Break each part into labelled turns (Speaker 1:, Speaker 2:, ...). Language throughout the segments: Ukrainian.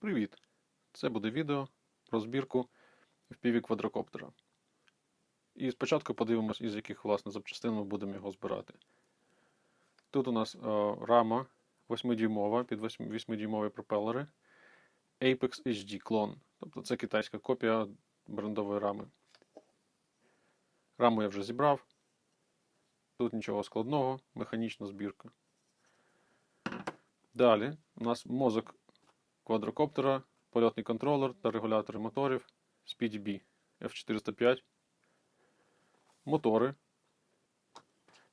Speaker 1: Привіт! Це буде відео про збірку FPV квадрокоптера. І спочатку подивимось, із яких власне запчастин ми будемо його збирати. Тут у нас е, рама 8-дюймова під 8-дюймові пропелери Apex HD клон. Тобто це китайська копія брендової рами. Раму я вже зібрав. Тут нічого складного, механічна збірка. Далі у нас мозок квадрокоптера, польотний контролер та регулятори моторів SpeedyB F405. Мотори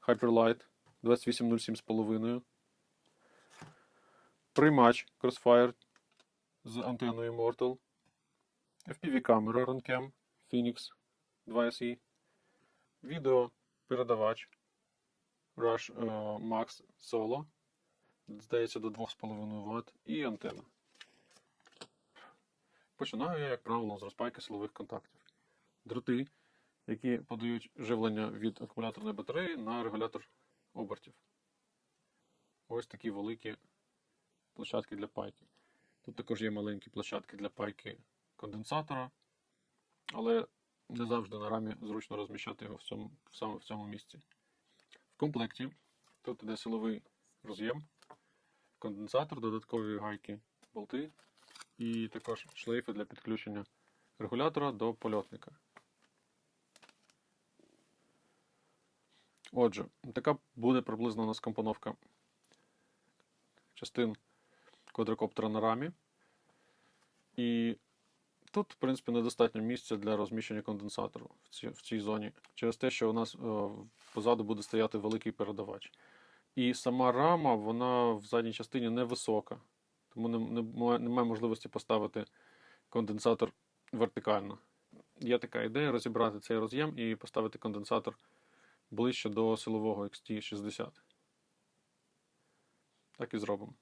Speaker 1: Hyperlight 2807,5. Приймач Crossfire з антенною Immortal. FPV-камера Runcam Phoenix 2SE. Відео передавач Rush е, Max Solo. Здається, до 2,5 Вт і антенна. Починаю я, як правило, з розпайки силових контактів. Дроти, які подають живлення від акумуляторної батареї на регулятор обертів. Ось такі великі площадки для пайки. Тут також є маленькі площадки для пайки конденсатора, але не завжди на рамі зручно розміщати його в цьому, саме в цьому місці. В комплекті тут іде силовий роз'єм, конденсатор, додаткові гайки, болти і також шлейфи для підключення регулятора до польотника. Отже, така буде приблизно у нас компоновка частин квадрокоптера на рамі. І тут, в принципі, недостатньо місця для розміщення конденсатору в цій, в цій зоні, через те, що у нас е, позаду буде стояти великий передавач. І сама рама, вона в задній частині невисока, тому не, не, немає можливості поставити конденсатор вертикально. Є така ідея розібрати цей роз'єм і поставити конденсатор ближче до силового XT60. Так і зробимо.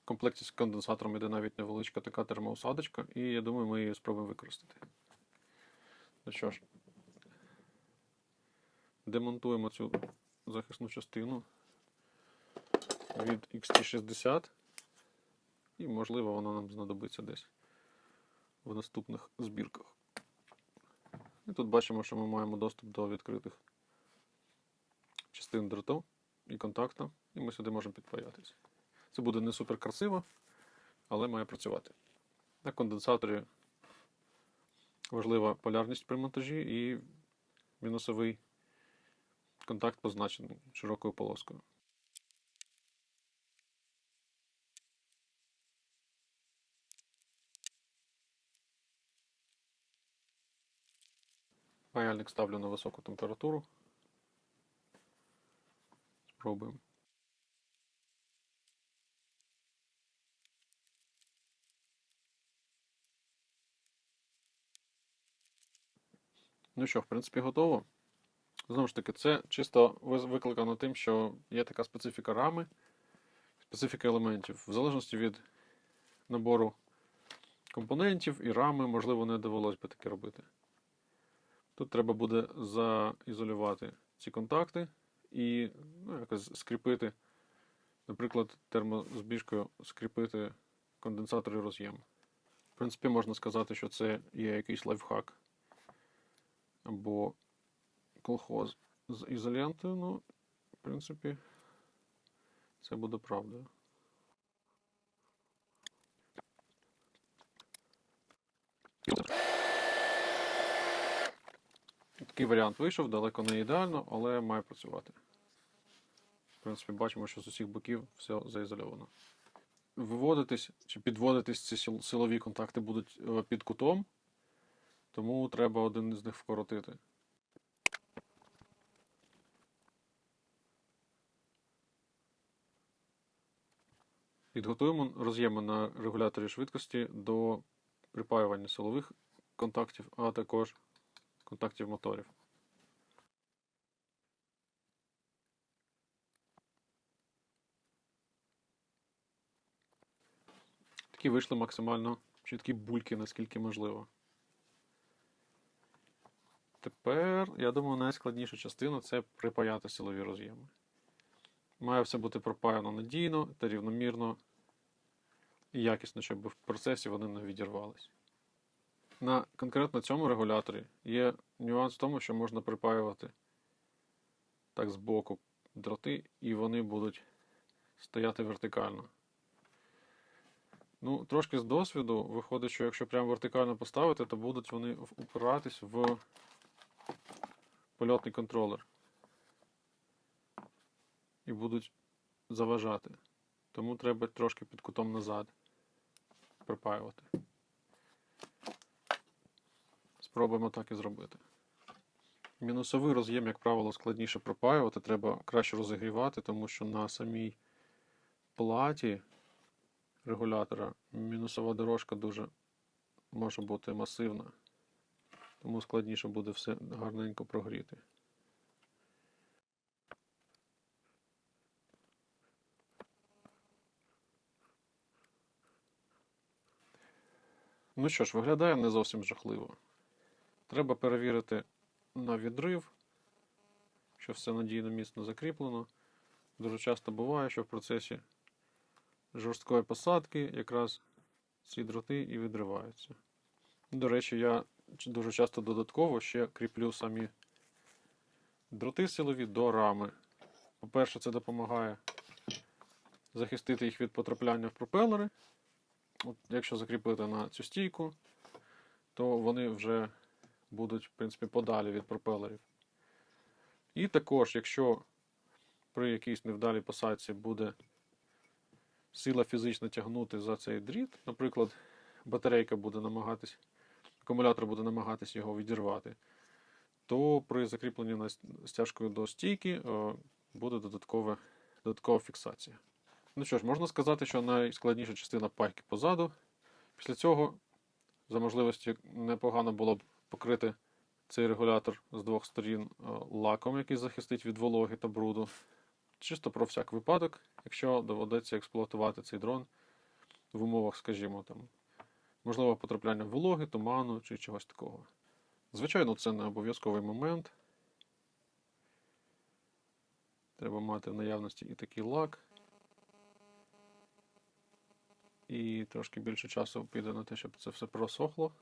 Speaker 1: В комплекті з конденсатором йде навіть невеличка така термоусадочка, і я думаю, ми її спробуємо використати. Ну що ж, демонтуємо цю захисну частину від XT60, і, можливо, вона нам знадобиться десь в наступних збірках. І тут бачимо, що ми маємо доступ до відкритих частин дроту і контакта, і ми сюди можемо підпаятися. Це буде не супер красиво, але має працювати. На конденсаторі важлива полярність при монтажі і мінусовий контакт позначений широкою полоскою. Паяльник ставлю на високу температуру. Спробуємо. Ну що, в принципі, готово. Знову ж таки, це чисто викликано тим, що є така специфіка рами, специфіка елементів. В залежності від набору компонентів і рами, можливо, не довелось би таке робити. Тут треба буде заізолювати ці контакти і ну, якось скріпити, наприклад, термозбіжкою скріпити конденсатор і роз'єм. В принципі, можна сказати, що це є якийсь лайфхак або колхоз з ізолентою. Ну, в принципі, це буде правдою. Такий варіант вийшов, далеко не ідеально, але має працювати. В принципі, бачимо, що з усіх боків все заізольовано. Виводитись чи підводитись ці силові контакти будуть е, під кутом, тому треба один із них вкоротити. Підготуємо роз'єми на регуляторі швидкості до припаювання силових контактів, а також контактів моторів. Такі вийшли максимально чіткі бульки, наскільки можливо. Тепер, я думаю, найскладніша частина це припаяти силові роз'єми. Має все бути пропаяно надійно та рівномірно і якісно, щоб в процесі вони не відірвались. На конкретно цьому регуляторі є нюанс в тому, що можна припаювати так збоку дроти, і вони будуть стояти вертикально. Ну, трошки з досвіду виходить, що якщо прямо вертикально поставити, то будуть вони упиратись в польотний контролер. І будуть заважати. Тому треба трошки під кутом назад припаювати. Спробуємо так і зробити. Мінусовий роз'єм, як правило, складніше пропаювати, треба краще розігрівати, тому що на самій платі регулятора мінусова дорожка дуже може бути масивна, тому складніше буде все гарненько прогріти. Ну що ж, виглядає не зовсім жахливо. Треба перевірити на відрив, що все надійно міцно закріплено. Дуже часто буває, що в процесі жорсткої посадки якраз ці дроти і відриваються. До речі, я дуже часто додатково ще кріплю самі дроти силові до рами. По-перше, це допомагає захистити їх від потрапляння в пропелери. От, якщо закріпити на цю стійку, то вони вже будуть, в принципі, подалі від пропелерів. І також, якщо при якійсь невдалій посадці буде сила фізично тягнути за цей дріт, наприклад, батарейка буде намагатись, акумулятор буде намагатись його відірвати, то при закріпленні стяжкою до стійки е, буде додаткова фіксація. Ну що ж, можна сказати, що найскладніша частина пайки позаду. Після цього, за можливості, непогано було б покрити цей регулятор з двох сторін е, лаком, який захистить від вологи та бруду. Чисто про всяк випадок, якщо доведеться експлуатувати цей дрон в умовах, скажімо, там, можливо, потрапляння вологи, туману чи чогось такого. Звичайно, це не обов'язковий момент. Треба мати в наявності і такий лак. І трошки більше часу піде на те, щоб це все просохло.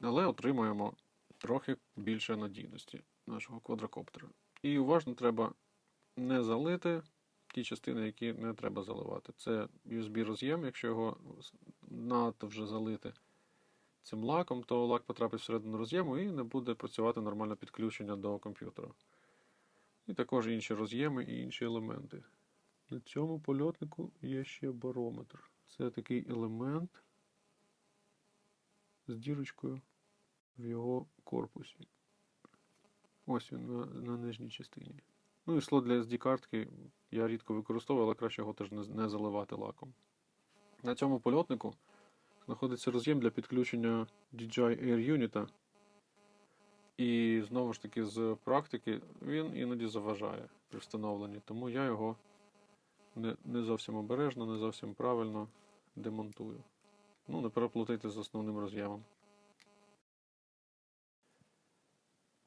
Speaker 1: Але отримуємо трохи більше надійності нашого квадрокоптера. І уважно треба не залити ті частини, які не треба заливати. Це USB роз'єм, якщо його надто вже залити цим лаком, то лак потрапить всередину роз'єму і не буде працювати нормальне підключення до комп'ютера. І також інші роз'єми і інші елементи. На цьому польотнику є ще барометр. Це такий елемент з дірочкою в його корпусі. Ось він на, на нижній частині. Ну і слот для SD-картки я рідко використовую, але краще його теж не, не заливати лаком. На цьому польотнику знаходиться роз'єм для підключення DJI Air Unit. І знову ж таки з практики він іноді заважає при встановленні, тому я його не, не зовсім обережно, не зовсім правильно демонтую. Ну, не переплутайте з основним роз'ємом.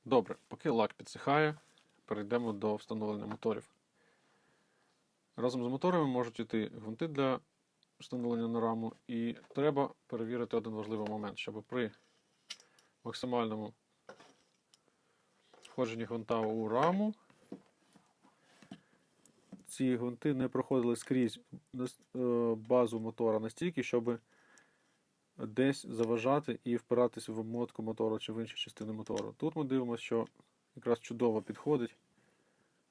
Speaker 1: Добре, поки лак підсихає, перейдемо до встановлення моторів. Разом з моторами можуть йти гвинти для встановлення на раму, і треба перевірити один важливий момент, щоб при максимальному входженні гвинта у раму ці гвинти не проходили скрізь е, базу мотора настільки, щоб десь заважати і впиратися в обмотку мотору чи в інші частини мотору. Тут ми дивимося, що якраз чудово підходить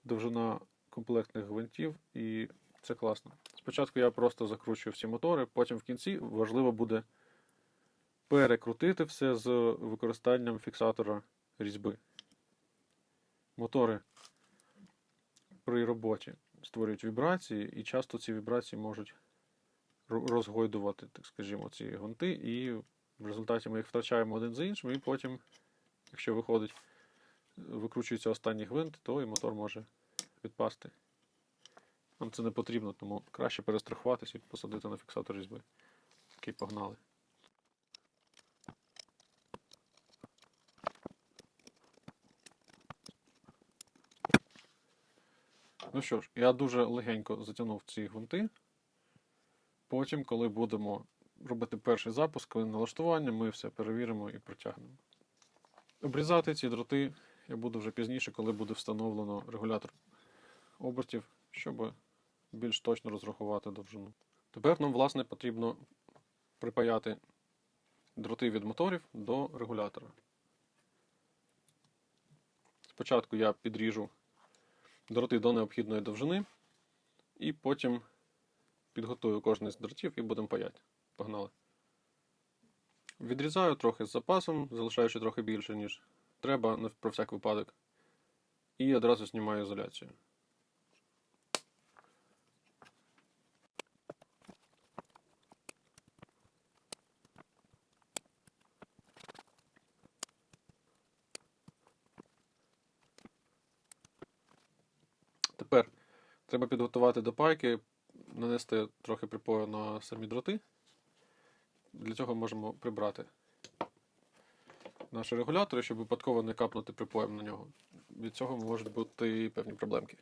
Speaker 1: довжина комплектних гвинтів, і це класно. Спочатку я просто закручую всі мотори, потім в кінці важливо буде перекрутити все з використанням фіксатора різьби. Мотори при роботі створюють вібрації, і часто ці вібрації можуть розгойдувати, так скажімо, ці гвинти, і в результаті ми їх втрачаємо один за іншим, і потім, якщо виходить, викручується останній гвинт, то і мотор може відпасти. Нам це не потрібно, тому краще перестрахуватися і посадити на фіксатор різьби. Окей, погнали. Ну що ж, я дуже легенько затягнув ці гвинти. Потім, коли будемо робити перший запуск, коли налаштування, ми все перевіримо і протягнемо. Обрізати ці дроти я буду вже пізніше, коли буде встановлено регулятор обертів, щоб більш точно розрахувати довжину. Тепер нам, власне, потрібно припаяти дроти від моторів до регулятора. Спочатку я підріжу дроти до необхідної довжини, і потім підготую кожний з дротів і будемо паяти. Погнали. Відрізаю трохи з запасом, залишаючи трохи більше, ніж треба про всяк випадок. І одразу знімаю ізоляцію. Тепер треба підготувати до пайки, нанести трохи припою на самі дроти. Для цього можемо прибрати наші регулятори, щоб випадково не капнути припоєм на нього. Від цього можуть бути певні проблемки.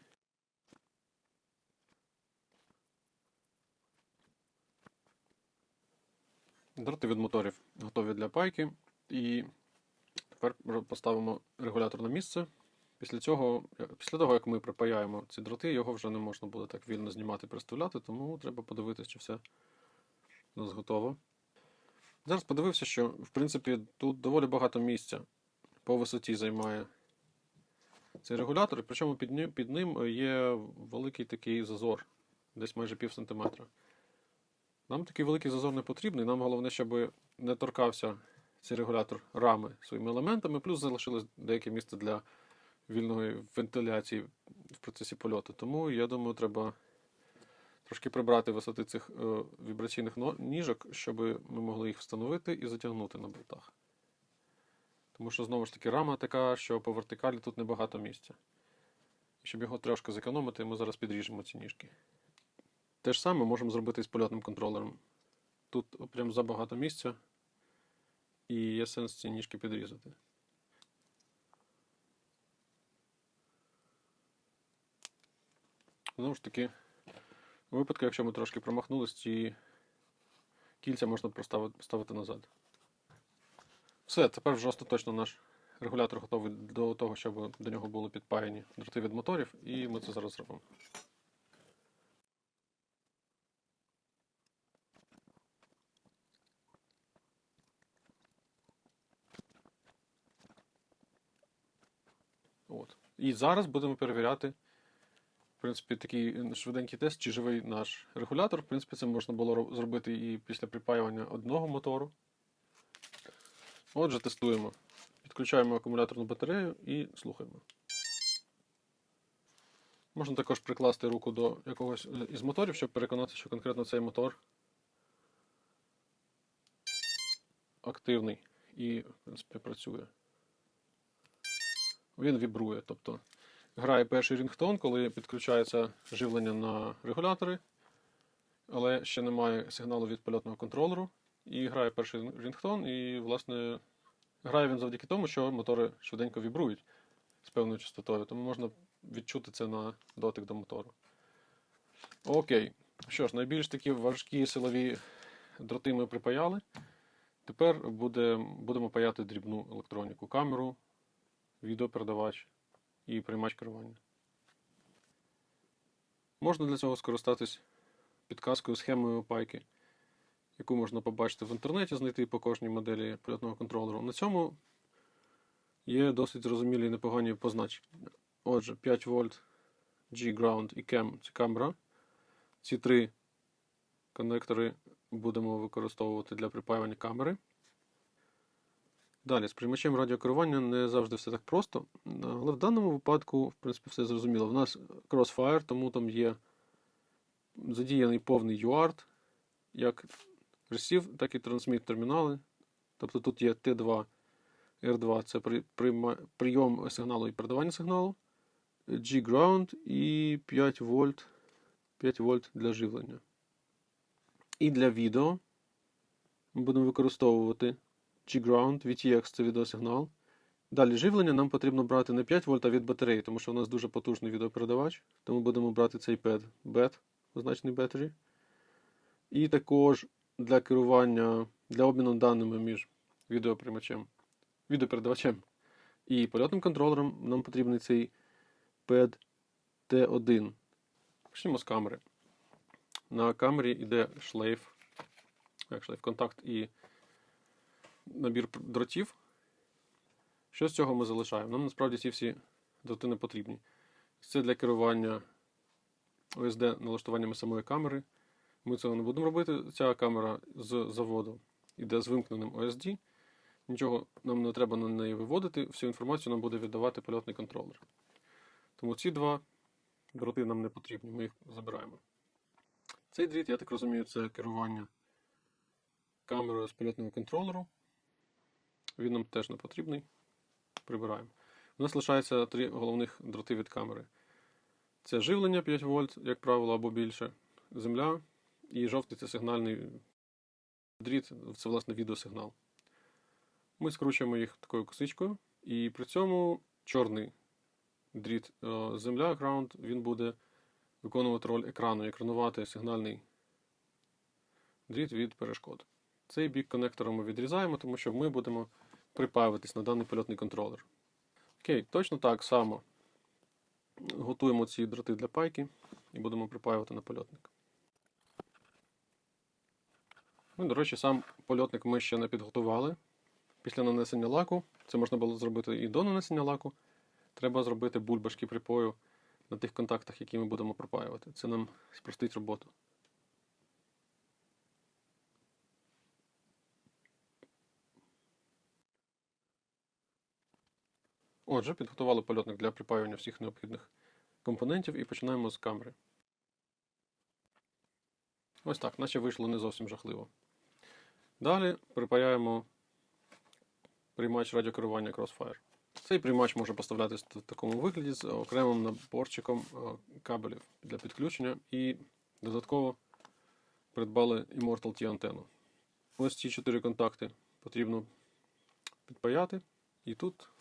Speaker 1: Дроти від моторів готові для пайки. І тепер поставимо регулятор на місце. Після цього, після того, як ми припаяємо ці дроти, його вже не можна буде так вільно знімати і приставляти, тому треба подивитися, чи все у нас готово. Зараз подивився, що в принципі тут доволі багато місця по висоті займає цей регулятор, і причому під ним, ним є великий такий зазор, десь майже пів сантиметра. Нам такий великий зазор не потрібний. Нам головне, щоб не торкався цей регулятор рами своїми елементами, плюс залишилось деяке місце для вільної вентиляції в процесі польоту. Тому я думаю, треба трошки прибрати висоти цих е, вібраційних ніжок, щоб ми могли їх встановити і затягнути на болтах. Тому що знову ж таки рама така, що по вертикалі тут небагато місця. Щоб його трошки зекономити, ми зараз підріжемо ці ніжки. Те ж саме можемо зробити з польотним контролером. Тут прям забагато місця, і є сенс ці ніжки підрізати. Знову ж таки, у випадку, якщо ми трошки промахнулись, ці кільця можна поставити назад. Все, тепер вже остаточно наш регулятор готовий до того, щоб до нього були підпаяні дроти від моторів, і ми це зараз зробимо. От. І зараз будемо перевіряти принципі, такий швиденький тест, чи живий наш регулятор. В принципі, це можна було зробити і після припаювання одного мотору. Отже, тестуємо. Підключаємо акумуляторну батарею і слухаємо. Можна також прикласти руку до якогось е, із моторів, щоб переконатися, що конкретно цей мотор активний і, в принципі, працює. Він вібрує, тобто грає перший рінгтон, коли підключається живлення на регулятори, але ще немає сигналу від польотного контролеру. І грає перший рінгтон, і, власне, грає він завдяки тому, що мотори швиденько вібрують з певною частотою, тому можна відчути це на дотик до мотору. Окей. Що ж, найбільш такі важкі силові дроти ми припаяли. Тепер буде, будемо паяти дрібну електроніку, камеру, відеопередавач і приймач керування. Можна для цього скористатись підказкою схемою пайки, яку можна побачити в інтернеті, знайти по кожній моделі польотного контролеру. На цьому є досить зрозумілі і непогані позначення. Отже, 5 вольт G-Ground і CAM це камера. Ці три коннектори будемо використовувати для припаювання камери. Далі, з приймачем радіокерування не завжди все так просто, але в даному випадку, в принципі, все зрозуміло. В нас Crossfire, тому там є задіяний повний UART, як Receive, так і Transmit термінали. Тобто тут є T2, R2 це прийом сигналу і передавання сигналу, G-Ground і 5 вольт, 5 вольт для живлення. І для відео ми будемо використовувати G-Ground, VTX це відеосигнал, Далі живлення нам потрібно брати не 5 вольт, а від батареї, тому що у нас дуже потужний відеопередавач. Тому будемо брати цей пед BET, позначений battery. І також для керування, для обміну даними між відеоприймачем, відеопередавачем і польотним контролером нам потрібний цей пед T1. Почнемо з камери. На камері йде шлейф, як шлейф, контакт і набір дротів. Що з цього ми залишаємо? Нам насправді ці всі дроти не потрібні. Це для керування OSD налаштуваннями самої камери. Ми цього не будемо робити. Ця камера з заводу йде з вимкненим OSD. Нічого нам не треба на неї виводити, всю інформацію нам буде віддавати польотний контролер. Тому ці два дроти нам не потрібні, ми їх забираємо. Цей дріт, я так розумію, це керування камерою з польотного контролеру. Він нам теж не потрібний. Прибираємо. У нас лишається три головних дроти від камери. Це живлення 5 вольт, як правило, або більше, земля. І жовтий це сигнальний дріт, це власне відеосигнал. Ми скручуємо їх такою косичкою, і при цьому чорний дріт е, земля ground, він буде виконувати роль екрану, екранувати сигнальний дріт від перешкод. Цей бік конектора ми відрізаємо, тому що ми будемо припаюватись на даний польотний контролер. Окей, точно так само готуємо ці дроти для пайки і будемо припаювати на польотник. Ну, до речі, сам польотник ми ще не підготували. Після нанесення лаку, це можна було зробити і до нанесення лаку, треба зробити бульбашки припою на тих контактах, які ми будемо пропаювати. Це нам спростить роботу. Отже, підготували польотник для припаювання всіх необхідних компонентів і починаємо з камери. Ось так, наче вийшло не зовсім жахливо. Далі припаяємо приймач радіокерування Crossfire. Цей приймач може поставлятися в такому вигляді з окремим наборчиком е, кабелів для підключення і додатково придбали Immortal T антенну. Ось ці чотири контакти потрібно підпаяти, і тут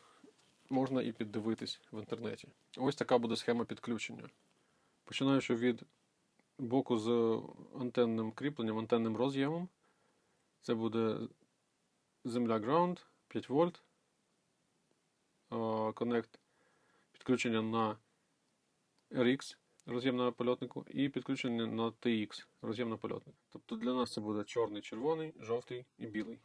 Speaker 1: можна і піддивитись в інтернеті. Ось така буде схема підключення. Починаючи від боку з антенним кріпленням, антенним роз'ємом. Це буде земля ground 5 вольт. Коннект підключення на RX роз'єм на польотнику і підключення на TX роз'єм на польотник. Тобто для нас це буде чорний, червоний, жовтий і білий.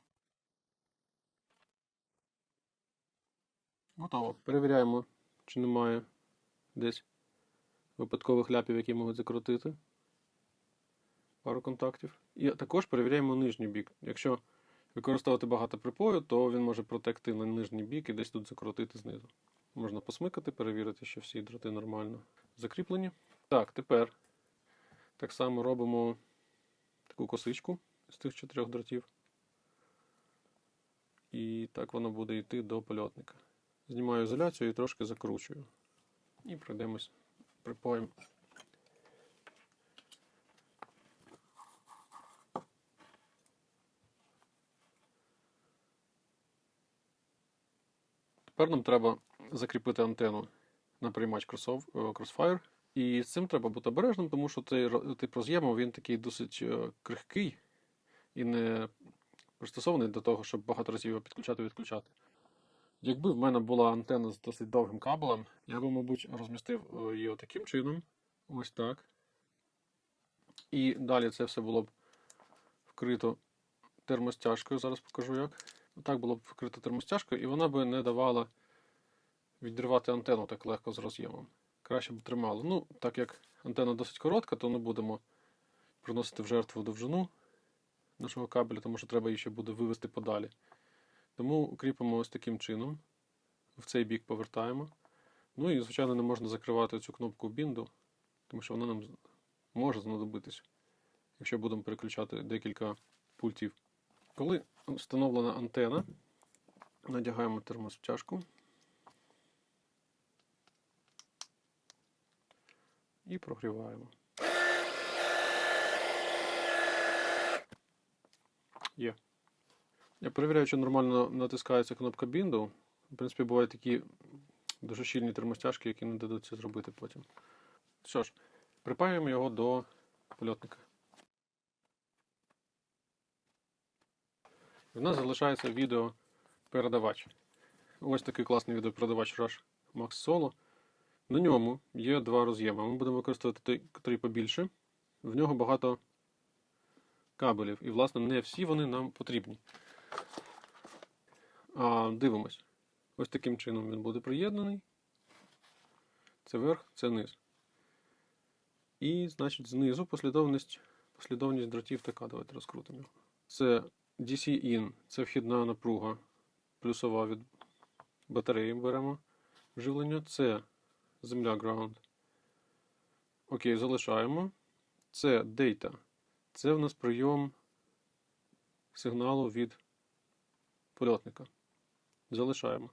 Speaker 1: Готово. Перевіряємо, чи немає десь випадкових ляпів, які можуть закрутити пару контактів. І також перевіряємо нижній бік. Якщо використовувати багато припою, то він може протекти на нижній бік і десь тут закрутити знизу. Можна посмикати, перевірити, що всі дроти нормально закріплені. Так, тепер так само робимо таку косичку з тих чотирьох дротів. І так воно буде йти до польотника. Знімаю ізоляцію і трошки закручую. І пройдемось припоєм. Тепер нам треба закріпити антенну на приймач е, Crossfire. І з цим треба бути обережним, тому що тип роз'єму він такий досить е, крихкий і не пристосований до того, щоб багато разів його підключати і відключати. Якби в мене була антенна з досить довгим кабелем, я би, мабуть, розмістив е, її таким чином. Ось так. І далі це все було б вкрито термостяжкою. Зараз покажу як. Так було б вкрито термостяжкою, і вона би не давала відривати антенну так легко з роз'ємом. Краще б тримала. Ну, так як антенна досить коротка, то не будемо приносити в жертву довжину нашого кабеля, тому що треба її ще буде вивести подалі. Тому кріпимо ось таким чином. В цей бік повертаємо. Ну і, звичайно, не можна закривати цю кнопку бінду, тому що вона нам може знадобитись, якщо будемо переключати декілька пультів. Коли встановлена антена, надягаємо термостяжку і прогріваємо. Є. Я перевіряю, чи нормально натискається кнопка бінду. В принципі, бувають такі дуже щільні термостяжки, які не дадуть це зробити потім. Що ж, припаюємо його до польотника. В нас залишається відеопередавач. Ось такий класний відеопередавач Rush Max Solo. На ньому є два роз'єми. Ми будемо використовувати той, який побільше. В нього багато кабелів. І, власне, не всі вони нам потрібні. А, дивимось. Ось таким чином він буде приєднаний. Це верх, це низ. І, значить, знизу послідовність, послідовність дротів така. Давайте розкрутимо. Це DC-IN, це вхідна напруга плюсова від батареї беремо живлення. Це земля ground. Окей, залишаємо. Це data. Це в нас прийом сигналу від польотника. Залишаємо.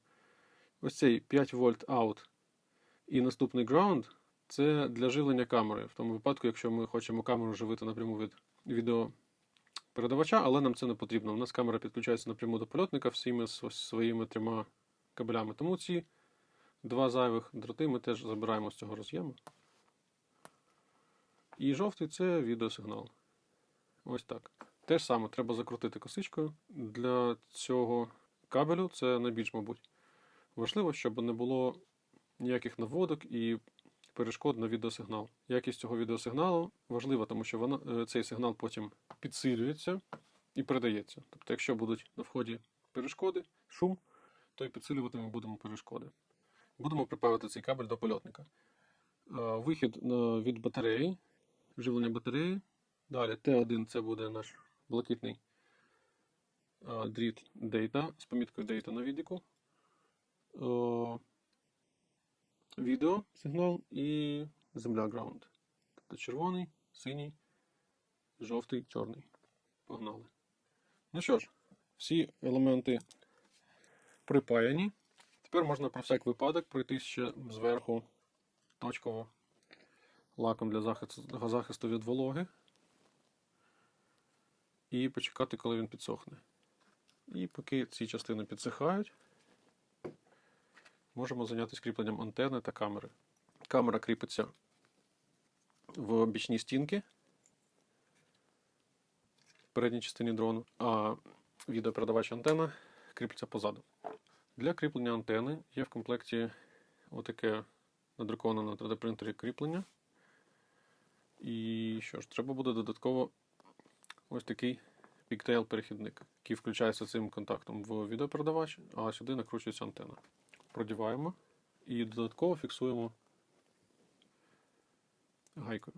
Speaker 1: Ось цей 5 вольт out і наступний ground це для живлення камери. В тому випадку, якщо ми хочемо камеру живити напряму від відеопередавача, але нам це не потрібно. У нас камера підключається напряму до польотника всіми своїми трьома кабелями. Тому ці два зайвих дроти ми теж забираємо з цього роз'єму. І жовтий це відеосигнал. Ось так. Те ж саме треба закрутити косичкою. Для цього кабелю це найбільш, мабуть, важливо, щоб не було ніяких наводок і перешкод на відеосигнал. Якість цього відеосигналу важлива, тому що вона, е, цей сигнал потім підсилюється і передається. Тобто, якщо будуть на вході перешкоди, шум, то і підсилювати ми будемо перешкоди. Будемо припаювати цей кабель до польотника. Е, Вихід е, від батареї, живлення батареї. Далі Т1 це буде наш блакитний дріт Data з поміткою Data на відіку. Е, Відео сигнал і земля ground. Тобто червоний, синій, жовтий, чорний. Погнали. Ну що ж, всі елементи припаяні. Тепер можна про всяк випадок пройти ще зверху точково лаком для захисту від вологи. І почекати, коли він підсохне. І поки ці частини підсихають, можемо зайнятися кріпленням антени та камери. Камера кріпиться в бічній стінки в передній частині дрону, а відеопередавач антена кріпиться позаду. Для кріплення антени є в комплекті отаке надруковане на 3D принтері кріплення. І що ж, треба буде додатково ось такий піктейл перехідник, який включається цим контактом в відеопередавач, а сюди накручується антена. Продіваємо і додатково фіксуємо гайкою.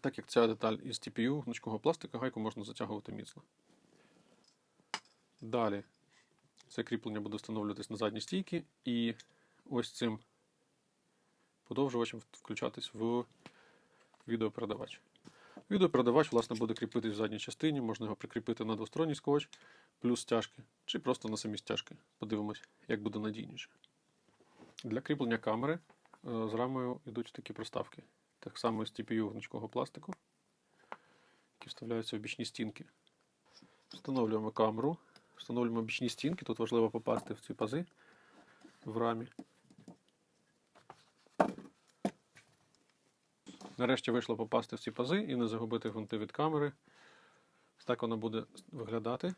Speaker 1: Так як ця деталь із TPU гнучкого пластика, гайку можна затягувати міцно. Далі це кріплення буде встановлюватись на задні стійки і ось цим подовжувачем включатись в відеопередавач. Відеопередавач, власне, буде кріпитись в задній частині, можна його прикріпити на двосторонній скотч, плюс стяжки, чи просто на самі стяжки. Подивимось, як буде надійніше. Для кріплення камери е, з рамою йдуть такі проставки. Так само з TPU гнучкого пластику, які вставляються в бічні стінки. Встановлюємо камеру, встановлюємо бічні стінки. Тут важливо попасти в ці пази в рамі. Нарешті вийшло попасти в ці пази і не загубити гвинти від камери. Так воно буде виглядати.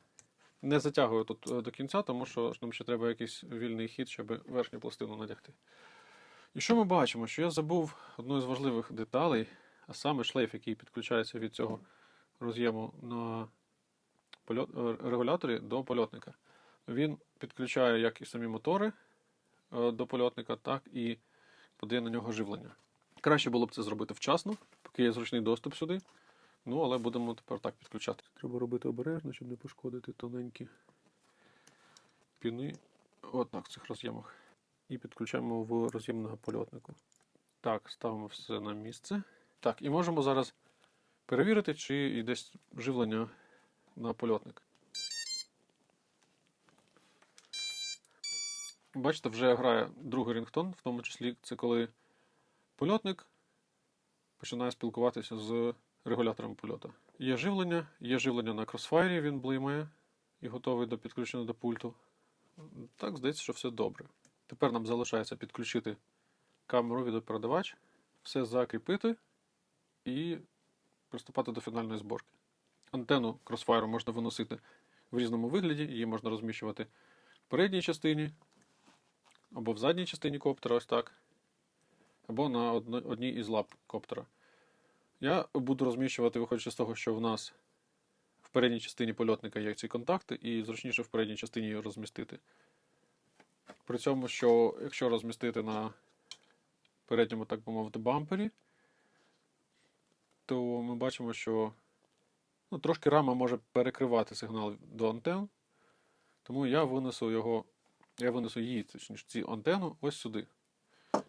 Speaker 1: Не затягую тут е, до кінця, тому що нам ще треба якийсь вільний хід, щоб верхню пластину надягти. І що ми бачимо? Що я забув одну з важливих деталей, а саме шлейф, який підключається від цього роз'єму на е, регуляторі до польотника. Він підключає як і самі мотори е, до польотника, так і подає на нього живлення. Краще було б це зробити вчасно, поки є зручний доступ сюди. Ну, але будемо тепер так підключати. Треба робити обережно, щоб не пошкодити тоненькі піни. От так, в цих роз'ємах. І підключаємо в роз'єм на польотнику. Так, ставимо все на місце. Так, і можемо зараз перевірити, чи йде живлення на польотник. Бачите, вже грає другий рингтон, в тому числі це коли польотник починає спілкуватися з регулятором польоту. Є живлення, є живлення на кросфайрі, він блимає і готовий до підключення до пульту. Так, здається, що все добре. Тепер нам залишається підключити камеру відеопередавач, все закріпити і приступати до фінальної зборки. Антенну Crossfire можна виносити в різному вигляді, її можна розміщувати в передній частині, або в задній частині коптера, ось так, або на одній із лап коптера. Я буду розміщувати, виходячи з того, що в нас в передній частині польотника є ці контакти, і зручніше в передній частині її розмістити. При цьому, що якщо розмістити на передньому, так би мовити, бампері, то ми бачимо, що ну, трошки рама може перекривати сигнал до антен, тому я винесу його, я винесу її, точніше, цю антенну ось сюди.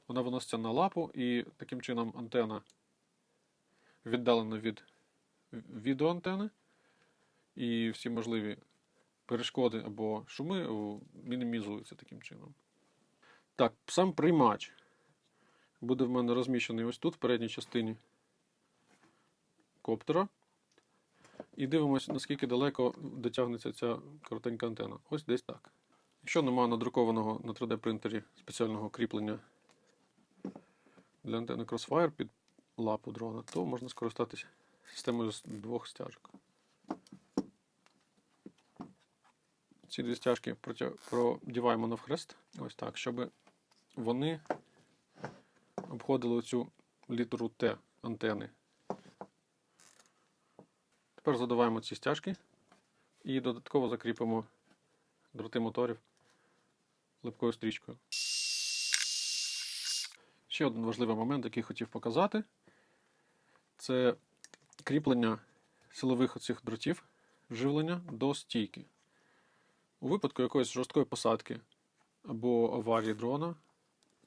Speaker 1: Вона виноситься на лапу, і таким чином антена віддалена від відеоантени, і всі можливі перешкоди або шуми мінімізуються таким чином. Так, сам приймач буде в мене розміщений ось тут, в передній частині коптера. І дивимося, наскільки далеко дотягнеться ця коротенька антена. Ось десь так. Якщо немає надрукованого на 3D принтері спеціального кріплення для антени Crossfire під лапу дрона, то можна скористатися системою з двох стяжок. Ці дві стяжки продіваємо навхрест, ось так, щоб вони обходили цю літеру Т антени. Тепер задуваємо ці стяжки і додатково закріпимо дроти моторів липкою стрічкою. Ще один важливий момент, який хотів показати, це кріплення силових оцих дротів живлення до стійки. У випадку якоїсь жорсткої посадки або аварії дрона,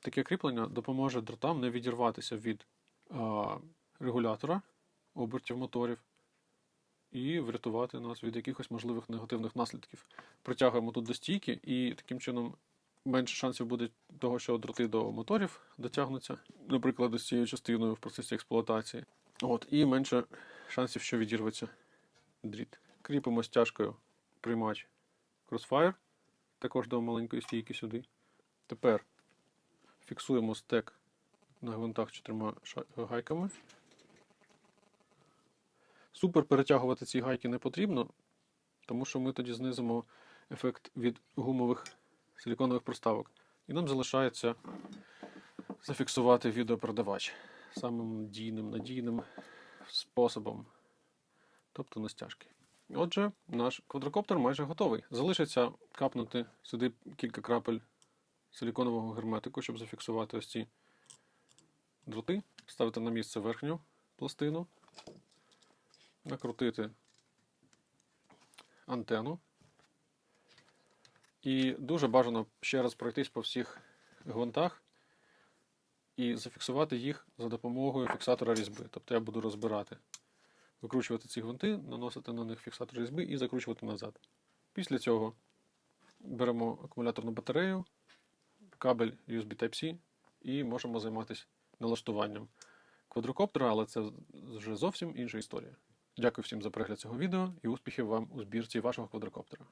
Speaker 1: таке кріплення допоможе дротам не відірватися від а, регулятора обертів моторів і врятувати нас від якихось можливих негативних наслідків. Притягуємо тут до стійки, і таким чином менше шансів буде того, що дроти до моторів дотягнуться, наприклад, з цією частиною в процесі експлуатації. От, і менше шансів, що відірветься дріт. Кріпимо стяжкою приймач Crossfire, також до маленької стійки сюди. Тепер фіксуємо стек на гвинтах чотирма гайками. Супер перетягувати ці гайки не потрібно, тому що ми тоді знизимо ефект від гумових силіконових проставок. І нам залишається зафіксувати відеопередавач самим дійним, надійним способом, тобто на стяжки. Отже, наш квадрокоптер майже готовий. Залишиться капнути сюди кілька крапель силіконового герметику, щоб зафіксувати ось ці дроти, ставити на місце верхню пластину, накрутити антенну. І дуже бажано ще раз пройтись по всіх гвинтах і зафіксувати їх за допомогою фіксатора різьби. Тобто я буду розбирати, викручувати ці гвинти, наносити на них фіксатор різьби і закручувати назад. Після цього беремо акумуляторну батарею, кабель USB Type-C і можемо займатися налаштуванням квадрокоптера, але це вже зовсім інша історія. Дякую всім за перегляд цього відео і успіхів вам у збірці вашого квадрокоптера.